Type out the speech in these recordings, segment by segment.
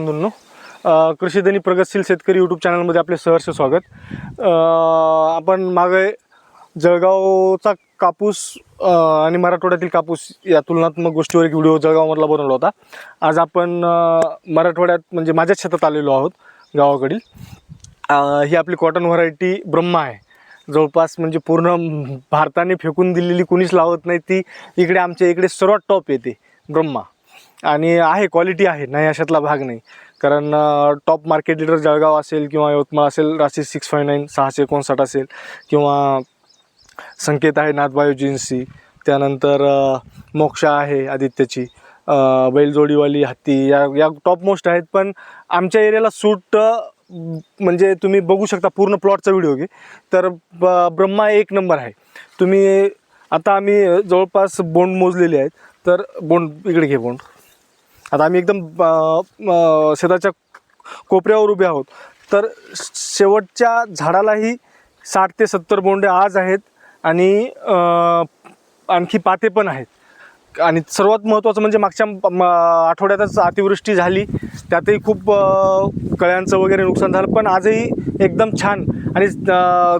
बंधूंनो कृषीधनी प्रगतशील शेतकरी यूट्यूब चॅनलमध्ये आपले सहर्ष स्वागत. आपण मागे जळगावचा कापूस आणि मराठवाड्यातील कापूस या तुलनात्मक गोष्टीवर एक व्हिडिओ जळगावमधला बनवला होता. आज आपण मराठवाड्यात म्हणजे माझ्याच शेतात आलेलो आहोत गावाकडील. ही आपली कॉटन व्हरायटी ब्रह्मा आहे. जवळपास म्हणजे पूर्ण भारताने फेकून दिलेली कुणीच लावत नाही ती इकडे आमच्या इकडे सर्वात टॉप येते ब्रह्मा. आणि आहे क्वालिटी आहे. नाही अशातला भाग नाही. कारण टॉप मार्केट लिडर जळगाव असेल किंवा यवतमाळ असेल राशी सिक्स फाय नाईन सहाशे एकोणसाठ असेल किंवा संकेत आहे नाथबायो बायोजिन्सी त्यानंतर मोक्षा आहे आदित्यची. बैलजोडीवाली हत्ती या या टॉप मोस्ट आहेत. पण आमच्या एरियाला सूट म्हणजे तुम्ही बघू शकता पूर्ण प्लॉटचा व्हिडिओ घे. तर ब- ब्रह्मा एक नंबर आहे. तुम्ही आता आम्ही जवळपास बोंड मोजलेले आहेत. तर बोंड इकडे घे बोंड. आता आम्ही एकदम शेताच्या कोपऱ्यावर उभे आहोत. तर शेवटच्या झाडालाही साठ ते सत्तर बोंडे आज आहेत आणि आणखी पाते पण आहेत. आणि सर्वात महत्त्वाचं म्हणजे मागच्या म- आठवड्यातच अतिवृष्टी झाली. त्यातही खूप कळ्यांचं वगैरे नुकसान झालं. पण आजही एकदम छान. आणि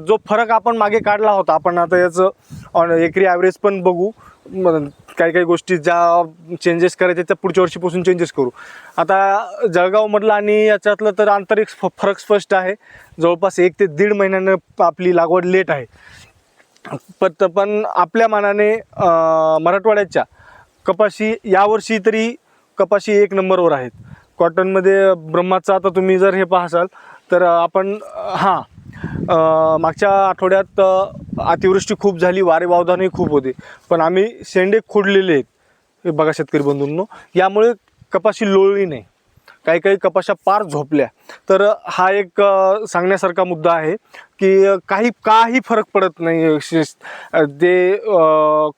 जो फरक आपण मागे काढला होता आपण आता याचं ऑन एकरी ॲव्हरेज पण बघू. म- काही काही गोष्टी ज्या चेंजेस करायच्या त्या पुढच्या वर्षीपासून चेंजेस करू. आता जळगावमधलं आणि याच्यातलं तर आंतरिक फरक स्पष्ट आहे. जवळपास एक ते दीड महिन्यानं आपली लागवड लेट आहे. पत पण आपल्या मानाने मराठवाड्याच्या कपाशी यावर्षी तरी कपाशी एक नंबरवर आहेत. कॉटनमध्ये ब्रह्माचा आता तुम्ही जर हे पाहसाल तर आपण हां मागच्या आठवड्यात अतिवृष्टी खूप झाली वारे वावधानही खूप होते. पण आम्ही शेंडे खोडलेले आहेत. हे बघा शेतकरी बंधूंनो. यामुळे कपाशी लोळली नाही. काही काही कपाशा पार झोपल्या. तर हा एक सांगण्यासारखा मुद्दा आहे की काही काही फरक पडत नाही. शिस- ते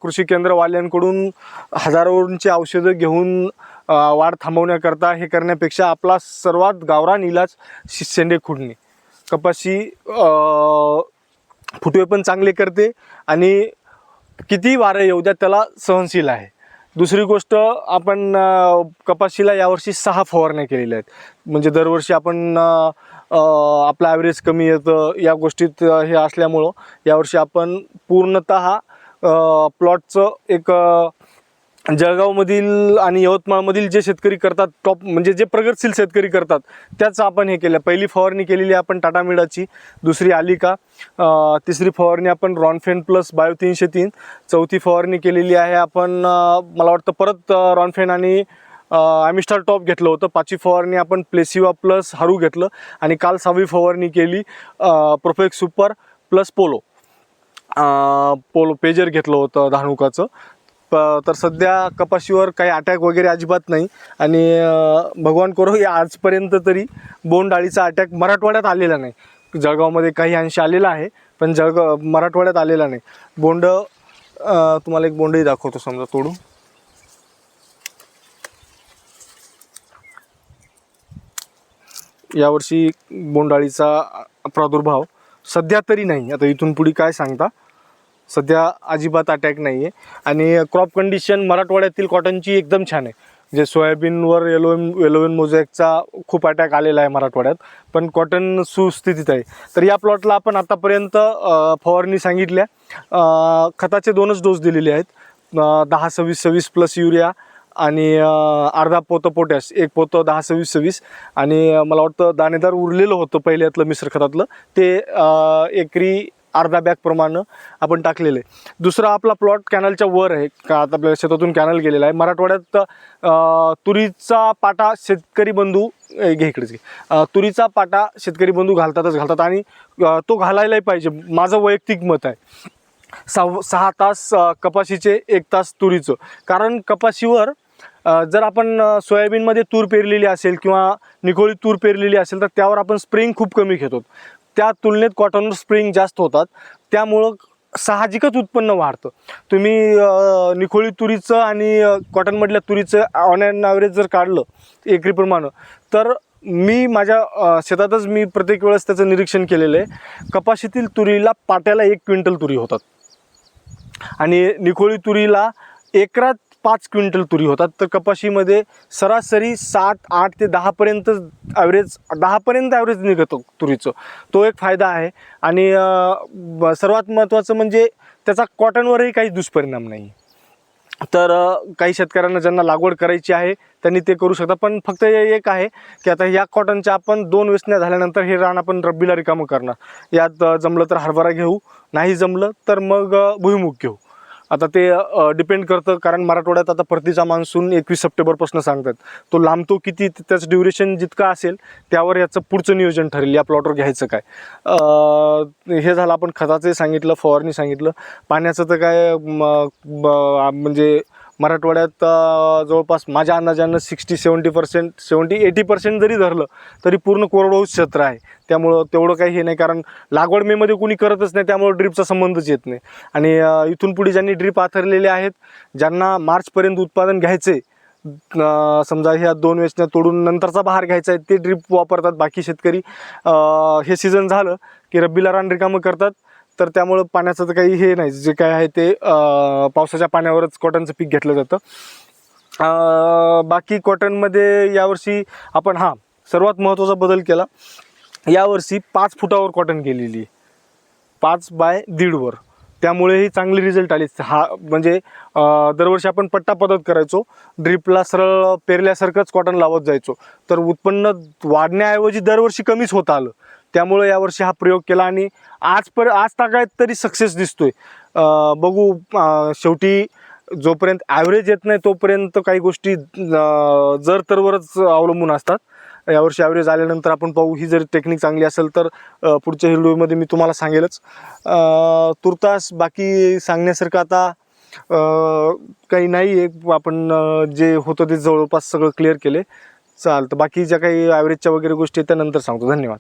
कृषी केंद्रवाल्यांकडून हजारोंची औषधं घेऊन वाढ थांबवण्याकरता हे करण्यापेक्षा आपला सर्वात गावरान इलाज शेंडे खुडणे. कपाशी फुटवे पण चांगले करते आणि किती वारं येऊ द्या त्याला सहनशील आहे. दुसरी गोष्ट आपण कपाशीला यावर्षी सहा फवारण्या केलेल्या आहेत. म्हणजे दरवर्षी आपण आपला ॲव्हरेज कमी येतं या गोष्टीत हे असल्यामुळं यावर्षी आपण पूर्णत प्लॉटचं एक जळगावमधील आणि यवतमाळमधील जे शेतकरी करतात टॉप म्हणजे जे प्रगतशील शेतकरी करतात त्याच आपण हे केलं. पहिली फवारणी केलेली आहे आपण टाटा मिडाची दुसरी आलिका का? तिसरी फवारणी आपण रॉनफेन प्लस बायो तीनशे तीन चौथी फवारणी केलेली आहे आपण मला वाटतं परत रॉनफेन आणि ॲमिस्टार टॉप घेतलं होतं. पाचवी फवारणी आपण प्लेसिवा प्लस हारू घेतलं आणि काल सहावी फवारणी केली Profex super plus Polo. Polo pager घेतलं होतं धानुकाचं. प तर सध्या कपाशीवर काही अटॅक वगैरे अजिबात नाही. आणि भगवान करो या आजपर्यंत तरी बोंड अळीचा अटॅक मराठवाड्यात आलेला नाही. जळगावमध्ये काही अंश आलेला आहे पण जळगाव मराठवाड्यात आलेला नाही. बोंड तुम्हाला एक बोंडही दाखवतो समजा तोडून. यावर्षी बोंडाळीचा प्रादुर्भाव सध्या तरी नाही. आता इथून पुढे काय सांगता? सध्या अजिबात अटॅक नाही आहे आणि क्रॉप कंडिशन मराठवाड्यातील कॉटनची एकदम छान आहे. जे सोयाबीनवर येलोवेन येलोविन मोझॅकचा खूप अटॅक आलेला आहे मराठवाड्यात. पण कॉटन सुस्थितीत आहे. तर या प्लॉटला आपण आतापर्यंत फवारणी सांगितल्या. खताचे दोनच डोस दिलेले आहेत. दहा सव्वीस सव्वीस प्लस युरिया आणि अर्धा पोतं पोटॅश एक पोतं दहा सव्वीस सव्वीस. आणि मला वाटतं दाणेदार उरलेलं होतं पहिल्यातलं मिश्र खतातलं. ते एकरी अर्धा बॅगप्रमाणे आपण टाकलेलं. आहे दुसरा आपला प्लॉट कॅनलच्या वर आहे. का आता आपल्या शेतातून कॅनल गेलेला आहे. मराठवाड्यात तुरीचा पाटा शेतकरी बंधू ए, घे इकडेच घे. तुरीचा पाटा शेतकरी बंधू घालतातच घालतात आणि तो घालायलाही पाहिजे. माझं वैयक्तिक मत आहे. सहा सहा तास कपाशीचे एक तास तुरीचं. कारण कपाशीवर जर आपण सोयाबीनमध्ये तूर पेरलेली असेल किंवा निकोळी तूर पेरलेली असेल तर त्यावर आपण स्प्रिंग खूप कमी घेतो. त्या तुलनेत कॉटनवर स्प्रिंग जास्त होतात. त्यामुळं साहजिकच उत्पन्न वाढतं. तुम्ही निखोळी तुरीचं आणि कॉटनमधल्या तुरीचं ऑन अँड ॲव्हरेज जर काढलं एकरीप्रमाणे तर मी माझ्या शेतातच मी प्रत्येक वेळेस त्याचं निरीक्षण केलेलं आहे. कपाशीतील तुरीला पाट्याला एक क्विंटल तुरी होतात. आणि निखोळी तुरीला एकरात पाच क्विंटल तुरी होतात. तर कपाशीमध्ये सरासरी सात आठ ते दहापर्यंत ॲव्हरेज दहापर्यंत ॲव्हरेज निघतो तुरीचं. तो एक फायदा आहे. आणि ब- सर्वात महत्त्वाचं म्हणजे त्याचा कॉटनवरही काही दुष्परिणाम नाही. तर काही शेतकऱ्यांना ज्यांना लागवड करायची आहे त्यांनी ते करू शकता पण फक्त एक आहे की आता या कॉटनच्या आपण दोन वेचण्या झाल्यानंतर हे रान आपण रब्बीला रिकामं करणार. यात जमलं तर हरभरा घेऊ नाही जमलं तर मग भुईमुग घेऊ. आता ते डिपेंड करतं. कारण मराठवाड्यात आता परतीचा मान्सून एकवीस सप्टेंबरपासून सांगतात. तो लांबतो किती त्याचं ड्युरेशन जितकं असेल त्यावर याचं पुढचं नियोजन ठरेल. या प्लॉटवर घ्यायचं काय? हे झालं आपण खताचंही सांगितलं फवारणी सांगितलं. पाण्याचं तर काय म, ब- म्हणजे मराठवाड्यात जवळपास माझ्या अंदाजानं sixty seventy percent seventy eighty percent जरी धरलं तरी पूर्ण कोरडवाहू क्षेत्र आहे. त्यामुळं तेवढं काही हे नाही कारण लागवड मेमध्ये कोणी करतच नाही त्यामुळं ड्रीपचा संबंधच येत नाही. आणि इथून पुढे ज्यांनी ड्रीप आथरलेले आहेत ज्यांना मार्चपर्यंत उत्पादन घ्यायचे समजा ह्या दोन वेचण्या तोडून नंतरचा बहार घ्यायचा आहे ते ड्रीप वापरतात बाकी शेतकरी. हे सीझन झालं की रब्बीला रान रिकामं करतात. तर त्यामुळं पाण्याचं तर काही हे नाही. जे काय आहे ते पावसाच्या पाण्यावरच कॉटनचं पीक घेतलं जातं. बाकी कॉटनमध्ये यावर्षी आपण हां सर्वात महत्त्वाचा बदल केला. यावर्षी पाच फुटावर कॉटन केलेली आहे. पाच बाय दीडवर त्यामुळेही चांगले रिझल्ट आले. हा म्हणजे दरवर्षी आपण पट्टा पद्धत करायचो. ड्रिपला सरळ पेरल्यासारखंच कॉटन लावत जायचो. तर उत्पन्न वाढण्याऐवजी दरवर्षी कमीच होत आलं. त्यामुळे यावर्षी हा प्रयोग केला आणि आज पर आज तागायत तरी सक्सेस दिसतोय. बघू शेवटी जोपर्यंत ॲव्हरेज येत नाही तोपर्यंत काही गोष्टी जर तरवरच अवलंबून असतात. यावर्षी ॲव्हरेज आल्यानंतर आपण पाहू. ही जर टेक्निक चांगली असेल तर पुढच्या व्हिडिओमध्ये मी तुम्हाला सांगेलच. तुर्तास बाकी सांगण्यासारखं आता काही नाही. आहे आपण जे होतं ते जवळपास सगळं क्लिअर केले. चालतं. बाकी ज्या काही ॲव्हरेजच्या वगैरे गोष्टी आहेत त्या नंतर सांगतो. धन्यवाद.